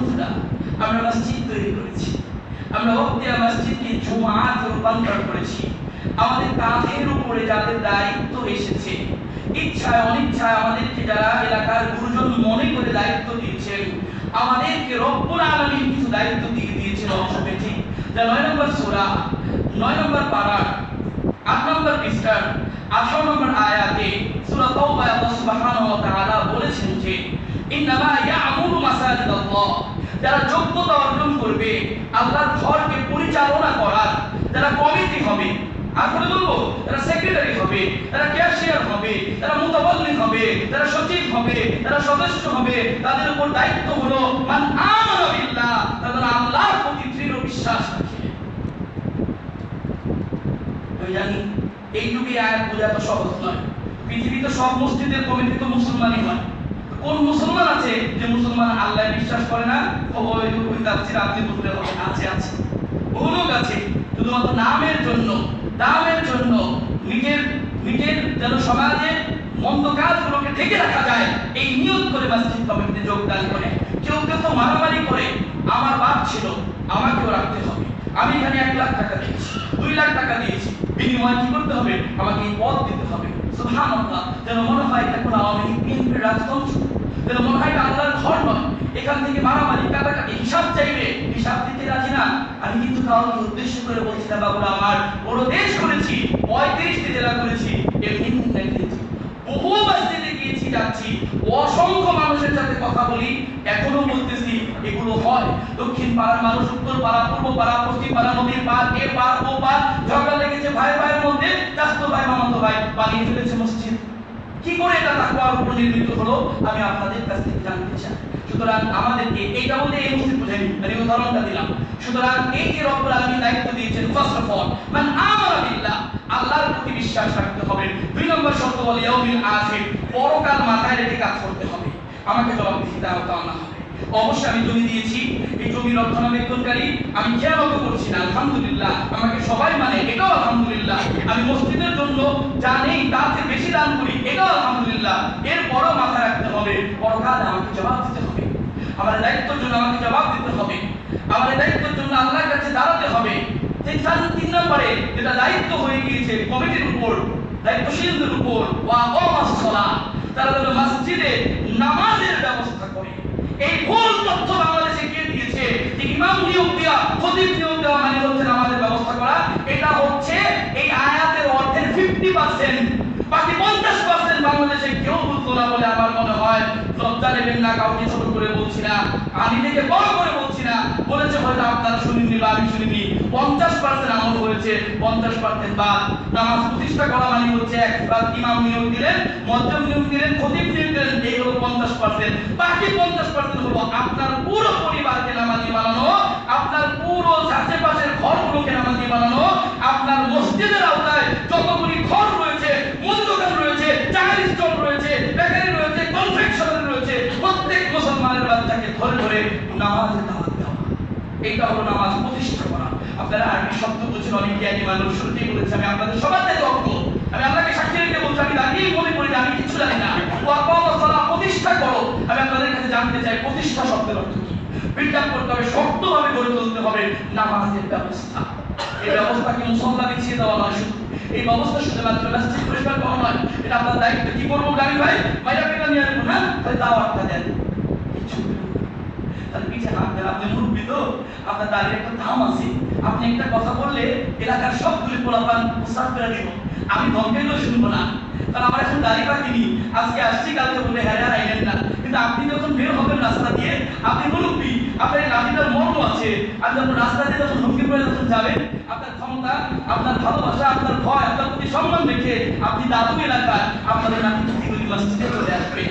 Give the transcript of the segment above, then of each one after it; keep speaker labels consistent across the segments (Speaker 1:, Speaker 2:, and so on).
Speaker 1: বন্ধুরা, আমরা মসজিদ তৈরি করেছি। আমরা বক্তিয়া মসজিদকে জুমাতে রূপান্তর করেছি। আমাদের কাঁধের উপরে যাদের দায়িত্ব এসেছে, ইচ্ছায় অনিচ্ছায় আমাদেরকে যারা এলাকার গুরুজন মনে করে দায়িত্ব দিয়েছেন, আমাদেরকে রব্বুল আলামিন কিছু দায়িত্ব দিয়ে দিয়েছেন অংশ পেয়েছি যা নয় নম্বর সূরা, নয় নম্বর পারা, আট নম্বর পৃষ্ঠার আঠারো নম্বর আয়াতে সূরা তাওবায় আল্লাহ সুবহানাহু ওয়া তাআলা বলেছেন যে, ইন্নামা ইয়া'মুরু মাসাজিদাল্লাহ যারা যোগ্যতা অর্জন করবে, আল্লাহর ঘরকে পরিচালনা করার যারা কমিটি হবে আসলে বলব তারা সেক্রেটারি হবে তারা ক্যাশিয়ার হবে তারা হবে তারা সচিব হবে তারা সদস্য হবে, তাদের উপর দায়িত্ব হলো, মান তারা আল্লাহর প্রতি দৃঢ় বিশ্বাস আমি জানি এই যুগে আয়াত বোঝা তো সহজ নয়। পৃথিবীতে সব মসজিদের কমিটি তো মুসলমানই হয়। কোন মুসলমান আছে যে মুসলমান আল্লাহ বিশ্বাস করে না? ওই আপনি বলতে হবে, আছে আছে। বহু আছে, শুধুমাত্র নামের জন্য, দামের জন্য নিজের নিজের যেন সমাজে মন্দ কাজগুলোকে ঢেকে রাখা যায়, এই নিয়ত করে মসজিদ কমিটিতে যোগদান করে। কেউ কেউ তো মারামারি করে, আমার বাপ ছিল, আমাকেও রাখতে হবে। আমি এখানে এক লাখ টাকা দিয়েছি, দুই লাখ টাকা দিয়েছি। বিনিময়ে কি করতে হবে? আমাকে এই পদ দিতে হবে। সুবহানাল্লাহ। যেন মনে হয় এটা কোনো আওয়ামী লীগ রাজতন্ত্র যেন মনে হয় আল্লাহর ঘর নয়। এখান থেকে মারামারি কাটাকাটি হিসাব চাইবে। হিসাব দিতে রাজি না। আমি কিন্তু কাউকে উদ্দেশ্য করে বলছি না, বাবুরা আমার। বড় দেশ করেছি পঁয়ত্রিশটি জেলা করেছি, এমনি বহু মসজিদে গিয়েছি, যাচ্ছি। অসংখ্য মানুষের সাথে কথা বলি, এখনও বলতেছি এগুলো হয়। দক্ষিণ পাড়ার মানুষ, উত্তর পাড়া, পূর্ব পাড়া, পশ্চিম পাড়া, নদীর পার এ পার ও পার ঝগড়া লেগেছে ভাই ভাইয়ের মধ্যে চাস্তো ভাই মামাতো ভাই বানিয়ে ফেলেছে মসজিদ। কি করে এটা তাকওয়ার উপর নির্মিত হলো, আমি আপনাদের কাছ থেকে জানতে চাই। সুতরাং আমাদেরকে এইটা বলতে এই মসজিদ বুঝাইনি আমি উদাহরণটা দিলাম। সুতরাং এই যে রব্বুল আলামিন দায়িত্ব দিয়েছেন ফার্স্ট অফ অল মান আমারা বিল্লাহ, আল্লাহর প্রতি বিশ্বাস রাখতে হবে। দুই নম্বর শর্ত হলো ইয়াউমিল আখির, পরকাল মাথায় রেখে কাজ করতে হবে। আমাকে জবাবদিহিতা হতে আনা হবে অবশ্যই আমি জমি দিয়েছি। এই জমি রক্ষণাবেক্ষণকারী আমি খেয়ালত করছি না, আলহামদুলিল্লাহ। আমাকে সবাই মানে এটাও আলহামদুলিল্লাহ। আমি মসজিদের জন্য যা নেই তাতে বেশি দান করি, এটাও আলহামদুলিল্লাহ। এরপরও মাথায় রাখতে হবে পরকালে আমাকে জবাব দিতে হবে। আমার দায়িত্বের জন্য আমাকে জবাব দিতে হবে। আমার দায়িত্বের জন্য আল্লাহর কাছে দাঁড়াতে হবে। তিন চার, তিন নম্বরে যেটা দায়িত্ব হয়ে গিয়েছে, কমিটির উপর, দায়িত্বশীলদের উপর, ওয়া ওয়াস তারা যেন মসজিদে নামাজের ব্যবস্থা করে এই ভুল তথ্য বাংলাদেশে কে দিয়েছে যে ইমাম নিয়োগ খতিব নিয়োগ দেওয়া মানে হচ্ছে নামাজের ব্যবস্থা করা, এটা হচ্ছে এই আয়াতের অর্থের ফিফটি পার্সেন্ট বাকি পঞ্চাশ পার্সেন্ট বাংলাদেশে কেউ বুঝতো না বলে আমার মনে হয় লজ্জা নেবেন না কাউকে ছোট করে বলছি না আমি থেকে বড় করে বলছি না। বলেছে হয়তো আপনারা শুনিনি বা আমি শুনিনি। পঞ্চাশ পার্সেন্ট আমল হয়েছে পঞ্চাশ পার্সেন্ট বাদ। নামাজ প্রতিষ্ঠা করা মানে হচ্ছে এক, বাদ ইমাম নিয়োগ দিলেন, মধ্যম নিয়োগ দিলেন, খতিব নিয়োগ দিলেন, এই হলো পঞ্চাশ পার্সেন্ট বাকি নামাজে দাওয়াত দেওয়া এইটা হলো নামাজ প্রতিষ্ঠা করা। আপনারা আরবি শব্দ বুঝেন, অনেক জ্ঞানী মানুষ শুরুতেই বলেছে, আমি আপনাদের সবার থেকে অজ্ঞ। আমি আল্লাহকে সাক্ষী রেখে বলছি, আমি দাঁড়িয়েই মনে করি আমি কিছু জানি না। প্রতিষ্ঠা করো। আমি আপনাদের কাছে জানতে চাই, প্রতিষ্ঠা শব্দের অর্থ কি? আপ করতে হবে, শক্তভাবে গড়ে তুলতে হবে নামাজের ব্যবস্থা। এই ব্যবস্থা কি মুসল্লা বিছিয়ে দেওয়া নয় শুধু? এই ব্যবস্থা শুধুমাত্র মসজিদ পরিষ্কার করা নয়। এটা আপনার দায়িত্ব। কি করব গাড়ি ভাই? পেটা নিয়ে আসব হ্যাঁ? তাহলে দাওয়াতটা দেন কিছু তাহলে পিছিয়ে হাত দেন আপনি মুরব্বী তো আপনার দাঁড়িয়ে একটা আছে। আপনি একটা কথা বললে এলাকার পোলাপান প্রস্তাব করে আমি শুনব না। কারণ আমার এখন দাড়ি পাকিনি আজকে আসছি, কালকে বলে হ্যাঁ আর আইলেন না। কিন্তু আপনি যখন বের হবেন রাস্তা দিয়ে, আপনি মুরব্বী, আপনার লাঠিটার মর্ম আছে। আর যখন রাস্তা দিয়ে যখন হুমকি যখন যাবেন, আপনার ক্ষমতা, আপনার ভালোবাসা, আপনার ভয়, আপনার প্রতি সম্মান রেখে আপনি দাদু এলাকার আপনাদের নাতি চলে আসবে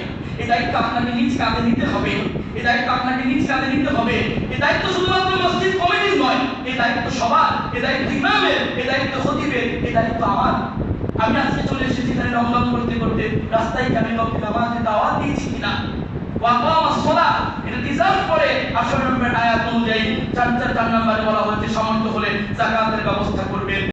Speaker 1: দায়িত্ব আপনাকে নিজ কাঁধে নিতে হবে। এই দায়িত্ব আপনাকে নিজ কাঁধে নিতে হবে। এই দায়িত্ব শুধুমাত্র মসজিদ কমিটির নয় এই দায়িত্ব সবার এই দায়িত্ব ইমামের এই দায়িত্ব খতিবের এই দায়িত্ব আমার। আমি আজকে চলে এসেছি এখানে রমরম করতে করতে। রাস্তায় কেন লোককে নামাজে দাওয়াত দিয়েছি কিনা? ওয়াকামা সালাহ ডিজার্ভ করে 18 আয়াত অনুযায়ী চার চার চার নম্বরে বলা হয়েছে সামর্থ্য হলে যাকাতের ব্যবস্থা করবেন।